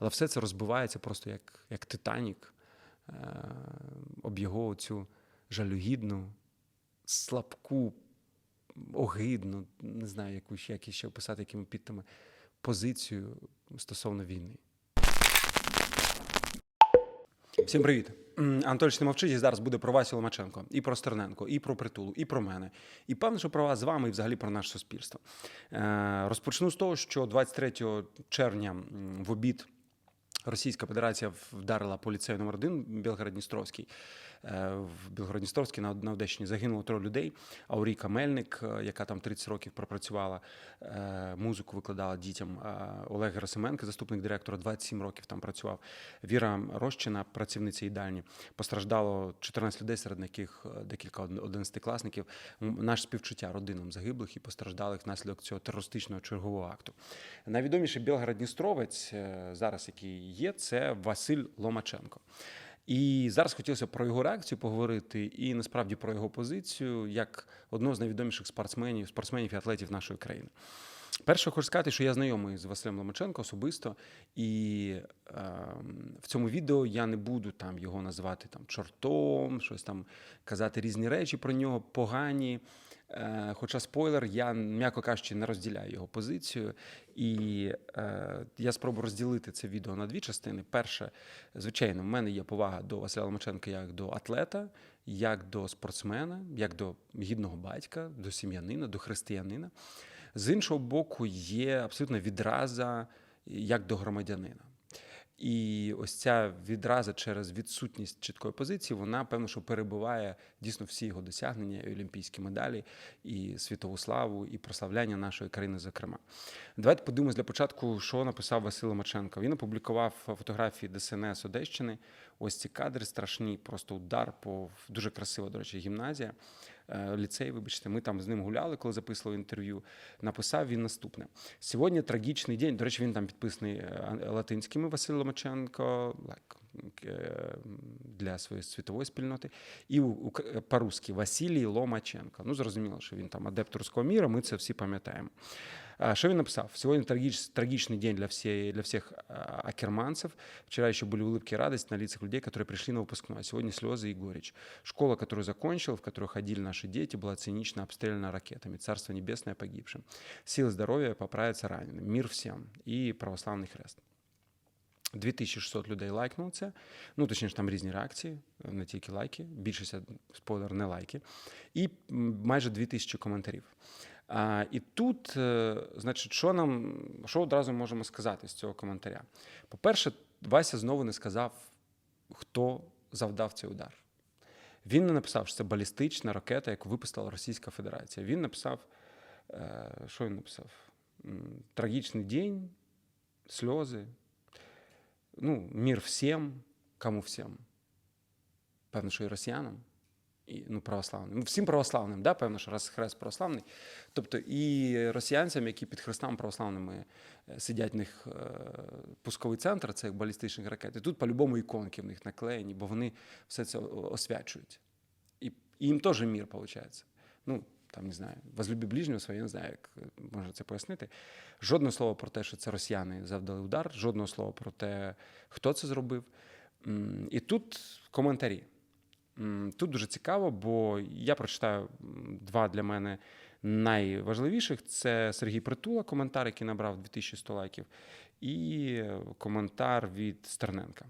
Але все це розбивається просто як, як Титанік е, об його цю жалюгідну, слабку, огидну, не знаю, яку ще, як ще описати, якими підтами, позицію стосовно війни. Всім привіт. Анатолій мовчить, і зараз буде про Васю Ломаченко, і про Стерненко, і про притулу, і про мене. І певно, що про вас з вами, і взагалі про наше суспільство. Е, Розпочну з того, що 23 червня в обід Російська Федерація вдарила по ліцею номер 1 Білгород-Дністровський. Е, В Білгород-Дністровській на, Одещині загинуло троє людей. Ауріка Мельник, е, яка там 30 років пропрацювала, е, музику викладала дітям. Олег Герасименко, заступник директора, 27 років там працював. Віра Рощина, працівниця їдальні. Постраждало 14 людей, серед яких декілька одинадцятикласників. М, Наше співчуття родинам загиблих і постраждалих внаслідок цього терористичного чергового акту. Найвідоміший Білгород-Дністровець е, зараз, який є, це Василь Ломаченко. І зараз хотілося про його реакцію поговорити, і насправді про його позицію як одного з найвідоміших спортсменів, спортсменів і атлетів нашої країни. Перше, хочу сказати, що я знайомий з Василем Ломаченко особисто, і е, в цьому відео я не буду там його називати там чортом, щось там казати різні речі про нього погані. Е, Хоча спойлер, я, м'яко кажучи, не розділяю його позицію. І е, я спробую розділити це відео на дві частини. Перше, звичайно, в мене є повага до Василя Ломаченка як до атлета, як до спортсмена, як до гідного батька, до сім'янина, до християнина. З іншого боку, є абсолютна відраза як до громадянина. І ось ця відраза через відсутність чіткої позиції, вона певно, що перебиває дійсно всі його досягнення, і олімпійські медалі, і світову славу, і прославляння нашої країни, зокрема. Давайте подивимось для початку, що написав Василь Ломаченко. Він опублікував фотографії ДСНС Одещини. Ось ці кадри страшні, просто удар по дуже красива, до речі, гімназія. Е, Ліцей, вибачте, ми там з ним гуляли, коли записували інтерв'ю. Написав він наступне: сьогодні трагічний день. До речі, він там підписаний е, латинськими Василь Ломаченко, е, для своєї світової спільноти, і по-русски Василій Ломаченко. Ну, зрозуміло, що він там адепт руського міра, ми це всі пам'ятаємо. А, Что он написал? Сегодня трагич, трагичный день для, всей, для всех а, акерманцев. Вчера еще были улыбки и радость на лицах людей, которые пришли на выпускной. А сегодня слезы и горечь. Школа, которую закончил, в которую ходили наши дети, была цинично обстреляна ракетами. Царство небесное погибшим. Силы здоровья поправиться раненым. Мир всем. И православный хрест. 2600 людей лайкнуло це. Ну, точніше, там різні реакції, не тільки лайки, більшість спойлер, не лайки. І м, майже 2000 коментарів. А, і тут, е, значить, що нам що одразу можемо сказати з цього коментаря? По-перше, Вася знову не сказав, хто завдав цей удар. Він не написав, що це балістична ракета, яку випустила Російська Федерація. Він написав, е, що він написав? Трагічний день, сльози. Ну, мір всім, кому всім. Певно, що і росіянам, ну, православним. Ну, всім православним, да, певно, що раз хрест православний. Тобто і росіянцям, які під хрестами православними е, сидять в них е, пусковий центр цих балістичних ракет. І тут по-любому іконки в них наклеєні, бо вони все це освячують. І, і їм теж мір, виходить. Ну, там не знаю, возлюби ближнього своє, не знаю, як е, можна це пояснити. Жодного слова про те, що це росіяни завдали удар, жодного слова про те, хто це зробив. І тут коментарі. Тут дуже цікаво, бо я прочитаю два для мене найважливіших: це Сергій Притула, коментар, який набрав 2100 лайків, і коментар від Стерненка.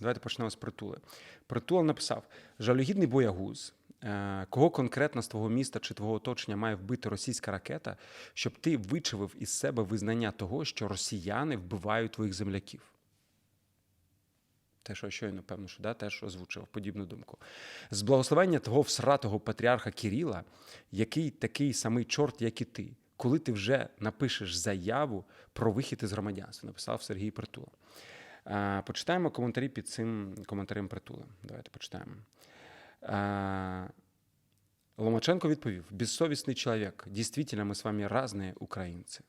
Давайте почнемо з притули. Притула написав: жалюгідний боягуз. е, Кого конкретно з твого міста чи твого оточення має вбити російська ракета, щоб ти вичавив із себе визнання того, що росіяни вбивають твоїх земляків? Те, що щойно, певно, що да, теж озвучив подібну думку. З благословення того всратого патріарха Кіріла, який такий самий чорт, як і ти, коли ти вже напишеш заяву про вихід із громадянства, написав Сергій Притула. Почитаємо коментарі під цим коментарем Притули. Давайте почитаємо. Ломаченко відповів: безсовісний чоловік. Дійсно, ми з вами різні українці.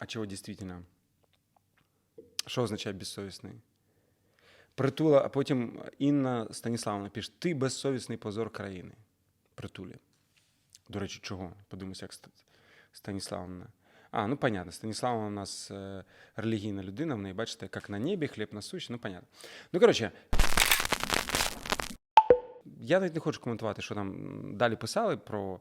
А чего действительно? Що означає безсовісний? Притула, а потім Інна Станіславовна пише: Ти безсовісний позор країни. Притулі. До речі, чого? Подивимося, як Ста- Станіславна. А, ну понятно. Станіславна у нас е, релігійна людина, в неї, бачите, як на небі, хліб насущий, ну понятно. Ну, коротше, я навіть не хочу коментувати, що там далі писали про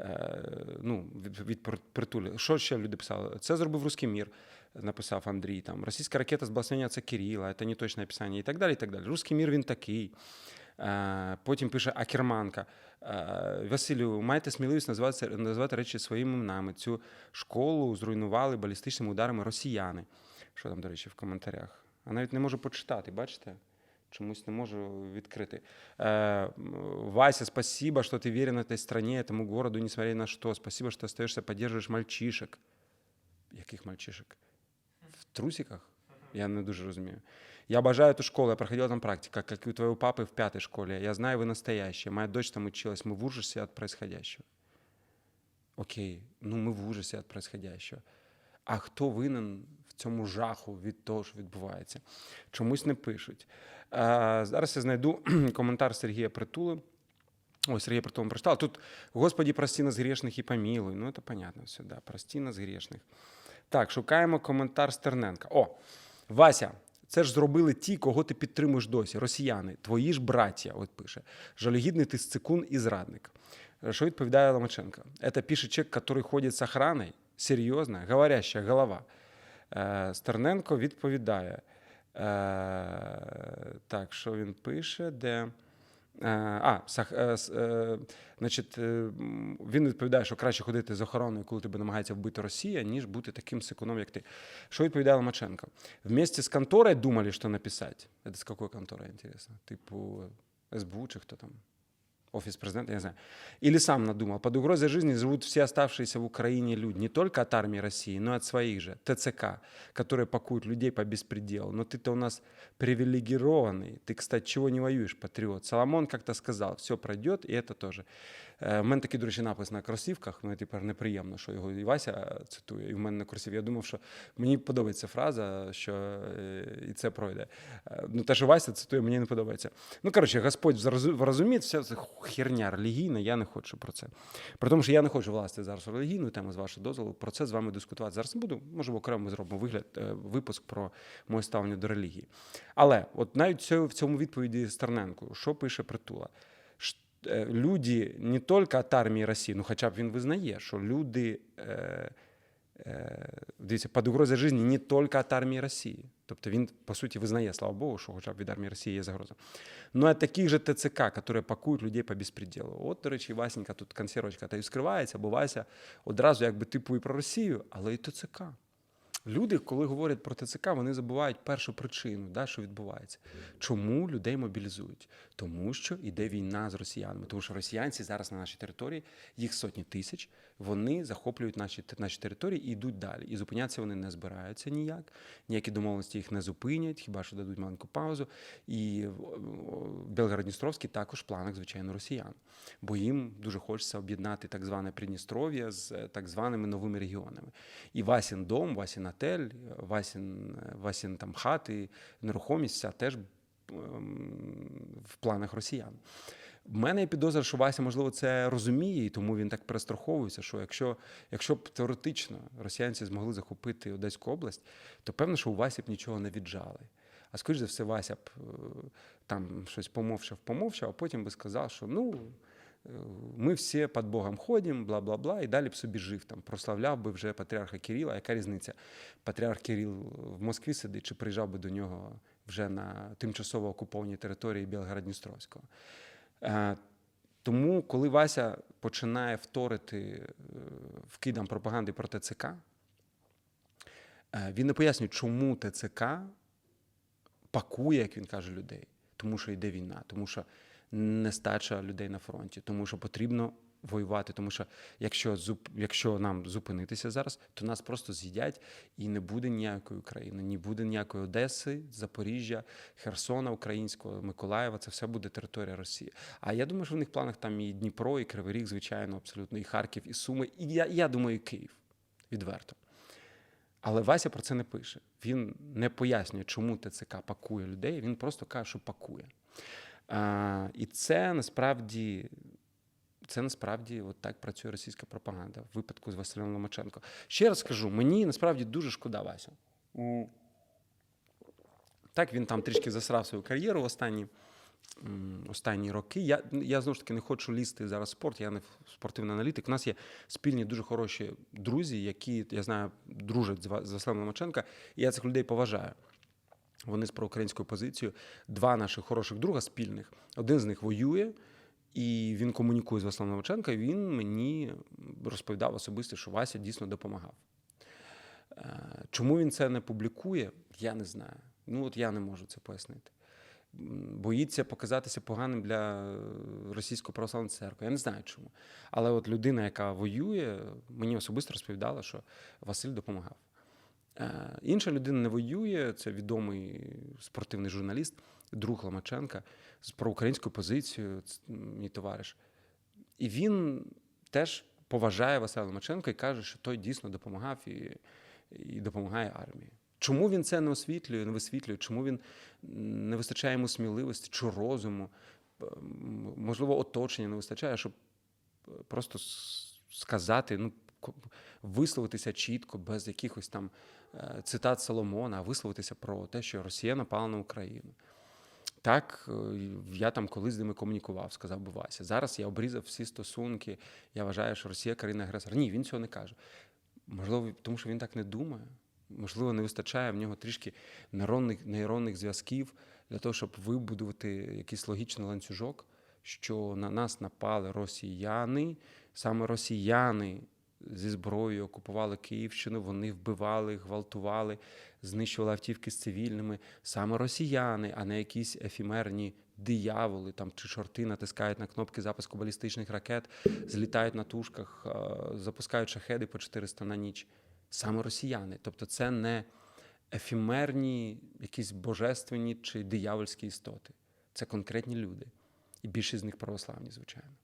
е, ну, від, від Пр- притулі. Що ще люди писали? Це зробив Руський мір, написав Андрій. Там, Російська ракета з благословення це Кирила, це не точне описання і так далі. і так далі. Руський мір він такий. Е, потім пише Акерманка. Е, Василю, маєте сміливість називати, називати речі своїми іменами. Цю школу зруйнували балістичними ударами росіяни. Що там, до речі, в коментарях? А навіть не можу почитати, бачите? Чомусь не можу відкрити. Э, м, Вася, спасибо, что ты верен этой стране, этому городу, несмотря ни на что. Спасибо, что остаешься, поддерживаешь мальчишек. Яких мальчишек? В трусиках? Я не дуже розумію. Я обожаю эту школу, я проходила там практика, как и у твоего папы в пятой школе. Я знаю, вы настоящие. Моя дочь там училась. Мы в ужасе от происходящего. Окей, ну ми в ужасі від происходящего. А хто винен в цьому жаху від того, що відбувається? Чомусь не пишуть. Зараз я знайду коментар Сергія Притули. Ой, Сергія Притула ми прочитав. Тут, Господі, прости нас грешних і помилуй. Ну, це понятно все, да. Прости нас грешних. Так, шукаємо коментар Стерненка. О, Вася, це ж зробили ті, кого ти підтримуєш досі. Росіяни, твої ж браття, от пише. Жалюгідний ти сцикун і зрадник. Е, Що відповідає Ломаченко? Це пише чек, який ходить з охраною. Серйозно, говоряща голова. Е, Стерненко відповідає. Е, так, що він пише? Де? Е, А, сах, значить, він відповідає, що краще ходити з охороною, коли тебе намагається вбити Росія, ніж бути таким сикуном, як ти. Що відповідає Ломаченко? Вместе з конторою думали, що написати. Це з якої контори, інтересно? Типу СБУ чи хто там? Офис президента, я не знаю. Или сам надумал. Под угрозой жизни живут все оставшиеся в Украине люди. Не только от армии России, но и от своих же. ТЦК, которые пакуют людей по беспределу. Но ты-то у нас привилегированный. Ты, кстати, чего не воюешь, патриот? Соломон как-то сказал, все пройдет, и это тоже. Е, В мене такий, до речі, напис на кросівках. Мені тепер неприємно, що його і Вася цитує, і в мене на кросівці. Я думав, що мені подобається фраза, що е, і це пройде. Е, Ну, те, що Вася цитує, мені не подобається. Ну, коротше, Господь зрозу- врозуміє, все це херня релігійна, я не хочу про це. При тому, що я не хочу власти зараз релігійну тему з вашого дозволу, про це з вами дискутувати. Зараз не буду, може, окремо зробимо вигляд, е, випуск про моє ставлення до релігії. Але от навіть в цьому відповіді Стерненку, що пише Притула? Е, Люди не тільки від армії Росії, ну хоча б він визнає, що люди. Е, Дивіться, під угрозою життя не тільки від армії Росії. Тобто він, по суті, визнає, слава Богу, що хоча б від армії Росії є загроза. Ну, а таких же ТЦК, які пакують людей по безпреділу. От, до речі, Васенька тут консервочка та й скривається, бо Вася одразу якби типу і про Росію, але і ТЦК. Люди, коли говорять про ТЦК, вони забувають першу причину, да, що відбувається. Чому людей мобілізують? Тому що йде війна з росіянами. Тому що росіянці зараз на нашій території, їх сотні тисяч, вони захоплюють наші, наші території і йдуть далі. І зупинятися вони не збираються ніяк. Ніякі домовленості їх не зупинять, хіба що дадуть маленьку паузу. І Белгород-Дністровський також в планах, звичайно, росіян. Бо їм дуже хочеться об'єднати так зване Придністров'я з е, так званими новими регіонами. І Васін дом, Васін отель, Васін, Васін там хати, нерухомість вся теж ем, в планах росіян. В мене є підозра, що Вася, можливо, це розуміє, і тому він так перестраховується, що якщо, якщо б теоретично росіянці змогли захопити Одеську область, то певно, що у Васі б нічого не віджали. А скоріш за все, Вася б е, там щось помовчав, помовчав, а потім би сказав, що ну. Ми всі під Богом ходимо, бла бла бла, і далі б собі жив там, прославляв би вже патріарха Кирила. Яка різниця? Патріарх Кирил в Москві сидить чи приїжджав би до нього вже на тимчасово окупованій території Білгород-Дністровського. Е, Тому, коли Вася починає вторити е, вкидам пропаганди про ТЦК, е, він не пояснює, чому ТЦК пакує, як він каже, людей. Тому що йде війна, тому що нестача людей на фронті, тому що потрібно воювати. Тому що якщо, зуп, якщо нам зупинитися зараз, то нас просто з'їдять і не буде ніякої України, не буде ніякої Одеси, Запоріжжя, Херсона українського, Миколаєва. Це все буде територія Росії. А я думаю, що в них планах там і Дніпро, і Кривий Ріг, звичайно, абсолютно, і Харків, і Суми, і я, я думаю, і Київ відверто. Але Вася про це не пише. Він не пояснює, чому ТЦК пакує людей. Він просто каже, що пакує. А, і це насправді Це насправді от так працює російська пропаганда в випадку з Василем Ломаченко. Ще раз скажу, мені насправді дуже шкода Васю. М. Так, він там трішки засрав свою кар'єру в останні, останні роки. Я, я знову ж таки не хочу лізти зараз в спорт, я не спортивний аналітик. У нас є спільні дуже хороші друзі, які, я знаю, дружать з Ва- Василем Ломаченка, і я цих людей поважаю. Вони з проукраїнською позицією. Два наших хороших друга спільних. Один з них воює, і він комунікує з Василем Ломаченко, і він мені розповідав особисто, що Вася дійсно допомагав. Е, Чому він це не публікує, я не знаю. Ну, от я не можу це пояснити. Боїться показатися поганим для російської православної церкви. Я не знаю чому. Але от людина, яка воює, мені особисто розповідала, що Василь допомагав. Е, Інша людина не воює, це відомий спортивний журналіст, друг Ломаченка з проукраїнською позицією, мій товариш. І він теж поважає Василя Ломаченка і каже, що той дійсно допомагав і, і допомагає армії. Чому він це не освітлює, не висвітлює? Чому він не вистачає йому сміливості чи розуму? Можливо, оточення не вистачає, щоб е, просто сказати, ну, висловитися чітко, без якихось там цитат Соломона, а висловитися про те, що Росія напала на Україну. Так, е, я там колись з ними комунікував, сказав би Вася. Зараз я обрізав всі стосунки. Я вважаю, що Росія країна агресор. Ні, він цього не каже. Можливо, тому що він так не думає. Можливо, не вистачає в нього трішки нейронних, нейронних зв'язків для того, щоб вибудувати якийсь логічний ланцюжок, що на нас напали росіяни, саме росіяни зі зброєю окупували Київщину, вони вбивали, гвалтували, знищували автівки з цивільними. Саме росіяни, а не якісь ефімерні дияволи там чи чорти натискають на кнопки запуску балістичних ракет, злітають на тушках, е, запускають шахеди по 400 на ніч. Саме росіяни. Тобто це не ефімерні, якісь божественні чи диявольські істоти. Це конкретні люди. І більшість з них православні, звичайно.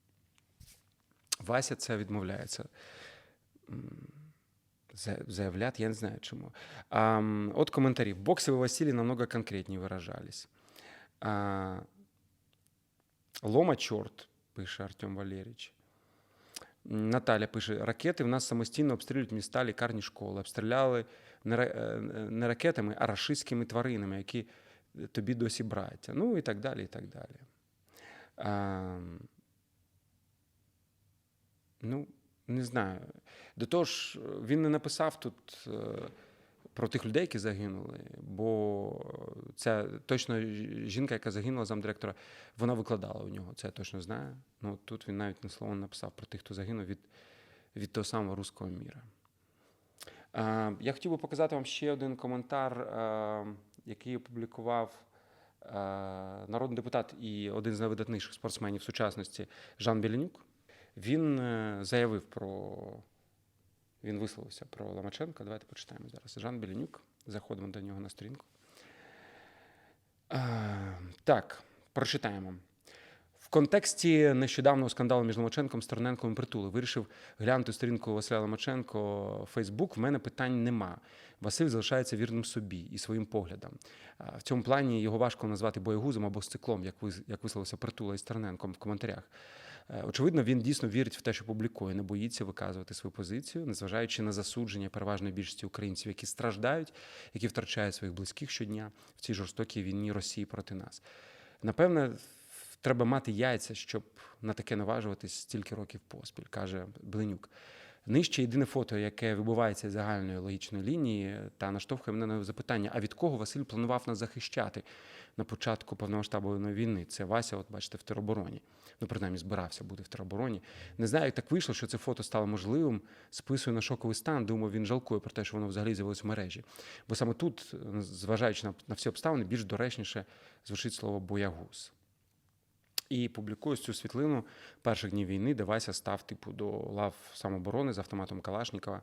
Вася це відмовляється м, за- заявляти, я не знаю чому. А, от коментарі. В боксе вы, Василий, намного конкретнее выражались. Лома чорт, пише Артем Валерійович. Наталя пише: ракети в нас самостійно обстрілюють міста, лікарні, школи. Обстріляли не, е, не ракетами, а рашистськими тваринами, які тобі досі браття. Ну і так далі. і так далі. А, ну, не знаю. До того ж, він не написав тут е, про тих людей, які загинули, бо ця точно жінка, яка загинула замдиректора, вона викладала у нього. Це я точно знаю. Ну, тут він навіть не слово написав про тих, хто загинув від, від того самого руського міра. Я хотів би показати вам ще один коментар, а, який опублікував народний депутат і один з найвидатніших спортсменів сучасності Жан Білянюк. Він е, заявив про. Він висловився про Ломаченка. Давайте почитаємо зараз. Жан Білянюк. Заходимо до нього на сторінку. Е, Так, прочитаємо. В контексті нещодавнього скандалу між Ломаченком, Стерненком і Притули вирішив глянути сторінку Василя Ломаченко в Фейсбук. В мене питань нема. Василь залишається вірним собі і своїм поглядам. А В цьому плані його важко назвати боєгузом або стеклом, як висловився Притула і Стерненком в коментарях. Е, Очевидно, він дійсно вірить в те, що публікує, не боїться виказувати свою позицію, незважаючи на засудження переважної більшості українців, які страждають, які втрачають своїх близьких щодня в цій жорстокій війні Росії проти нас. Напевне, треба мати яйця, щоб на таке наважуватись стільки років поспіль, каже Бленюк. Нижче єдине фото, яке вибувається з загальної логічної лінії, та наштовхує мене на запитання: а від кого Василь планував нас захищати на початку повномасштабної війни? Це Вася, от бачите, в теробороні. Ну, принаймні, збирався бути в теробороні. Не знаю, як так вийшло, що це фото стало можливим. Списую на шоковий стан. Думаю, він жалкує про те, що воно взагалі з'явилось в мережі. Бо саме тут, зважаючи на, на всі обставини, більш доречніше звучить слово боягуз. І публікую цю світлину перших днів війни, де Вася став типу до лав самооборони з автоматом Калашникова.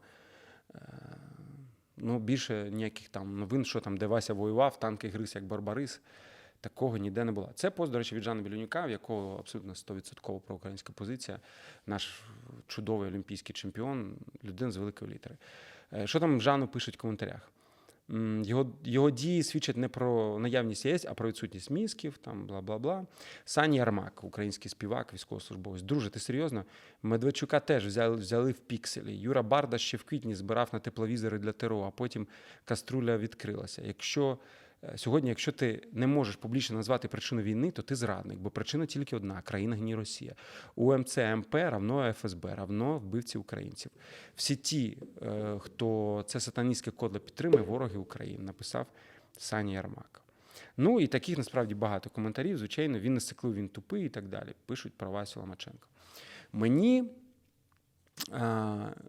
Ну, більше ніяких там новин, що там, де Вася воював, танки гриз як Барбарис. Такого ніде не було. Це пост, до речі, від Жана Білюнюка, в якого абсолютно 100% проукраїнська позиція, наш чудовий олімпійський чемпіон, людина з великої літери. Е, Що там Жану пишуть в коментарях? Його, його дії свідчать не про наявність ЄС, а про відсутність мізків, там бла бла бла. Сані Ярмак, український співак, військовослужбовець. Друже, ти серйозно? Медведчука теж взяли, взяли в пікселі. Юра Барда ще в квітні збирав на тепловізори для ТРО, а потім каструля відкрилася. Якщо сьогодні, якщо ти не можеш публічно назвати причину війни, то ти зрадник, бо причина тільки одна: країна гні Росія. УМЦ МП равно ФСБ, равно вбивці українців. Всі ті, е, хто це сатаністське кодло підтримує, вороги України, написав Саня Ярмак. Ну і таких насправді багато коментарів. Звичайно, він не сиклив, він тупий і так далі. Пишуть про Васю Ломаченка. Мені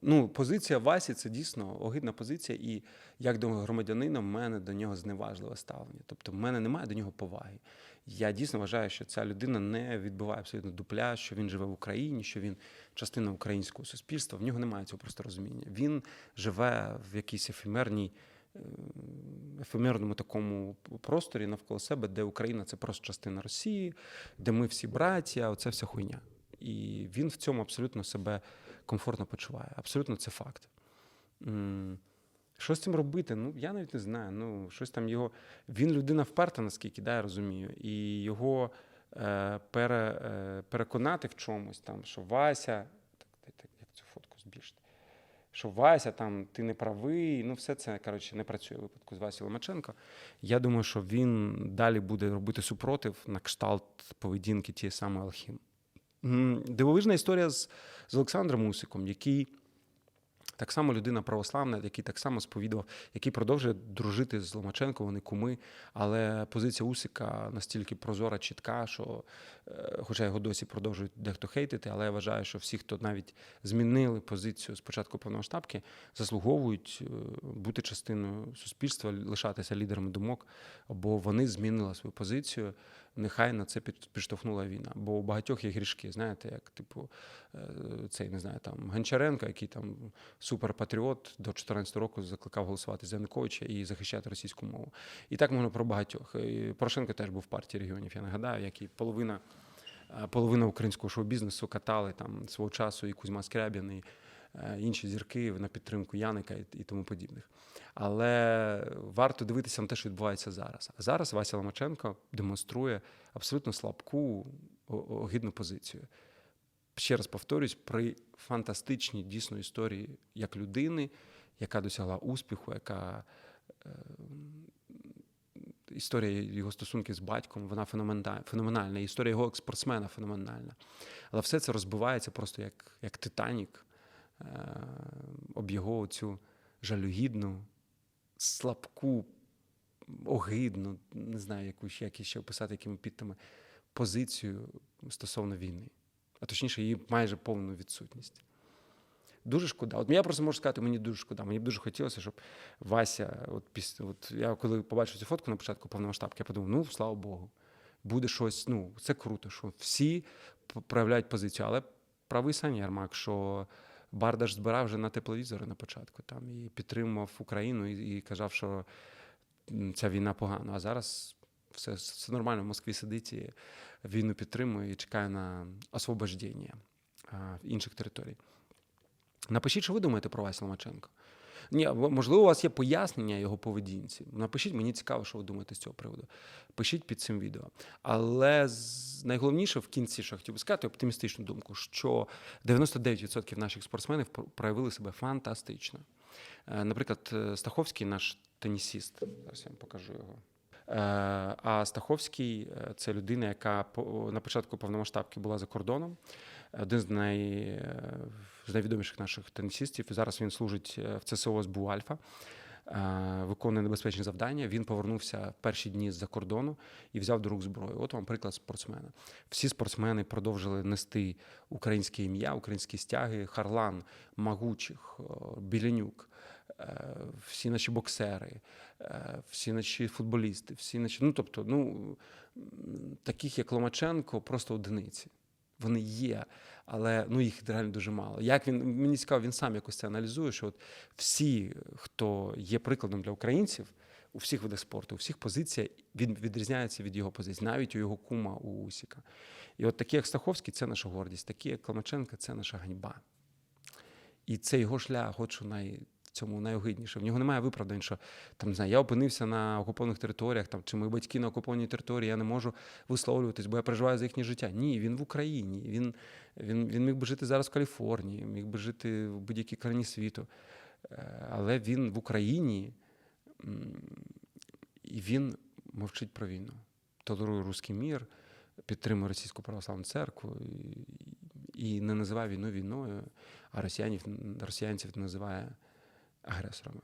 ну, позиція Васі це дійсно огидна позиція, і як до громадянина, в мене до нього зневажливе ставлення. Тобто, в мене немає до нього поваги. Я дійсно вважаю, що ця людина не відбиває абсолютно дупля, що він живе в Україні, що він частина українського суспільства. В нього немає цього просто розуміння. Він живе в якійсь ефемерній. е, Ефемерному такому просторі навколо себе, де Україна це просто частина Росії, де ми всі браття, оце вся хуйня. І він в цьому абсолютно себе комфортно почуває. Абсолютно це факт. Що з цим робити? Ну, я навіть не знаю. Ну, щось там його. Він людина вперта, наскільки да, я розумію. І його е, пере, е, переконати в чомусь, там, що Вася, так, так, так, як цю фотку збільшити, що Вася, там, ти не правий, ну все це коротше, не працює в випадку з Васі Ломаченко. Я думаю, що він далі буде робити супротив на кшталт поведінки тієї самої Алхім. Дивовижна історія з, з Олександром Усиком, який так само людина православна, який так само сповідував, який продовжує дружити з Ломаченко, вони куми. Але позиція Усика настільки прозора, чітка, що, е, хоча його досі продовжують дехто хейтити, але я вважаю, що всі, хто навіть змінили позицію з початку повномасштабки, заслуговують е, бути частиною суспільства, лишатися лідерами думок, бо вони змінили свою позицію. Нехай на це під- підштовхнула війна. Бо у багатьох є грішки, знаєте, як типу е, цей не знаю, там Гончаренко, який там суперпатріот до 14 року закликав голосувати за Януковича і захищати російську мову. І так можна про багатьох. І Порошенко теж був в партії регіонів, я нагадаю, як і половина. е, Половина українського шоу-бізнесу катали там свого часу і Кузьма Скрябін, і інші зірки на підтримку Яника і, тому подібних. Але варто дивитися на те, що відбувається зараз. А зараз Вася Ломаченко демонструє абсолютно слабку, огидну позицію. Ще раз повторюсь, при фантастичній дійсно історії як людини, яка досягла успіху, яка е, історія його стосунків з батьком, вона феноменальна. Історія його як спортсмена феноменальна. Але все це розбивається просто як, як Титанік е, об його цю жалюгідну, слабку, огидну, не знаю, яку ще, як ще описати, якими підтами, позицію стосовно війни. А точніше, її майже повну відсутність. Дуже шкода. От я просто можу сказати, мені дуже шкода. Мені б дуже хотілося, щоб Вася, от після, от я коли побачив цю фотку на початку повномасштабки, я подумав, ну слава Богу, буде щось. Ну, це круто, що всі проявляють позицію. Але правий Саня Ярмак, що Бардаш збирав вже на тепловізори на початку там і підтримував Україну і, і казав, що ця війна погана. А зараз все, все нормально. В Москві сидить і війну підтримує і чекає на освобождення інших територій. Напишіть, що ви думаєте про Васю Ломаченко. Ні, можливо, у вас є пояснення його поведінці. Напишіть, мені цікаво, що ви думаєте з цього приводу. Пишіть під цим відео. Але найголовніше в кінці, що хотів би сказати, оптимістичну думку, що 99% наших спортсменів пр- проявили себе фантастично. Е, Наприклад, е, Стаховський, наш тенісіст, зараз я вам покажу його. Е, А Стаховський це людина, яка на початку повномасштабки була за кордоном. Один з, най, з найвідоміших наших тенісістів. Зараз він служить е, в ЦСО СБУ Альфа, е, виконує небезпечні завдання. Він повернувся в перші дні з-за кордону і взяв до рук зброю. От вам приклад спортсмена. Всі спортсмени продовжили нести українське ім'я, українські стяги. Харлан, Магучих, Біленюк. е, Всі наші боксери, всі наші футболісти, всі наші. Ну тобто, ну таких як Ломаченко, просто одиниці. Вони є, але ну їх реально дуже мало. Як він мені цікаво, він сам якось це аналізує, що от всі, хто є прикладом для українців у всіх видах спорту, у всіх позиціях, він відрізняється від його позицій, навіть у його кума у Усіка. І от такі, як Стаховський, це наша гордість, такі, як Ломаченко, це наша ганьба. І це його шлях, от най, цьому найогидніше. В нього немає виправдань, що там не знаю, я опинився на окупованих територіях, там чи мої батьки на окупованій території, я не можу висловлюватись, бо я переживаю за їхнє життя. Ні, він в Україні. Він, він, він міг би жити зараз в Каліфорнії, міг би жити в будь-якій країні світу. Е, Але він в Україні і він мовчить про війну. Толерує руський мір, підтримує російську православну церкву і, не називає війну війною, а росіянів, росіянців називає агресорами.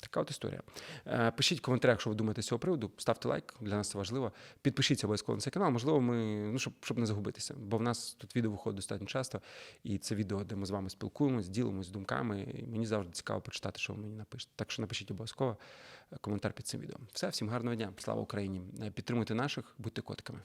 Така от історія. Е, Пишіть коментарях, що ви думаєте з цього приводу. Ставте лайк, для нас це важливо. Підпишіться обов'язково на цей канал. Можливо, ми ну щоб, щоб не загубитися. Бо в нас тут відео виходить достатньо часто, і це відео, де ми з вами спілкуємось, ділимось думками. І мені завжди цікаво почитати, що ви мені напишете. Так що напишіть обов'язково е, коментар під цим відео. Все, всім гарного дня. Слава Україні! Е, Підтримуйте наших, будьте котиками.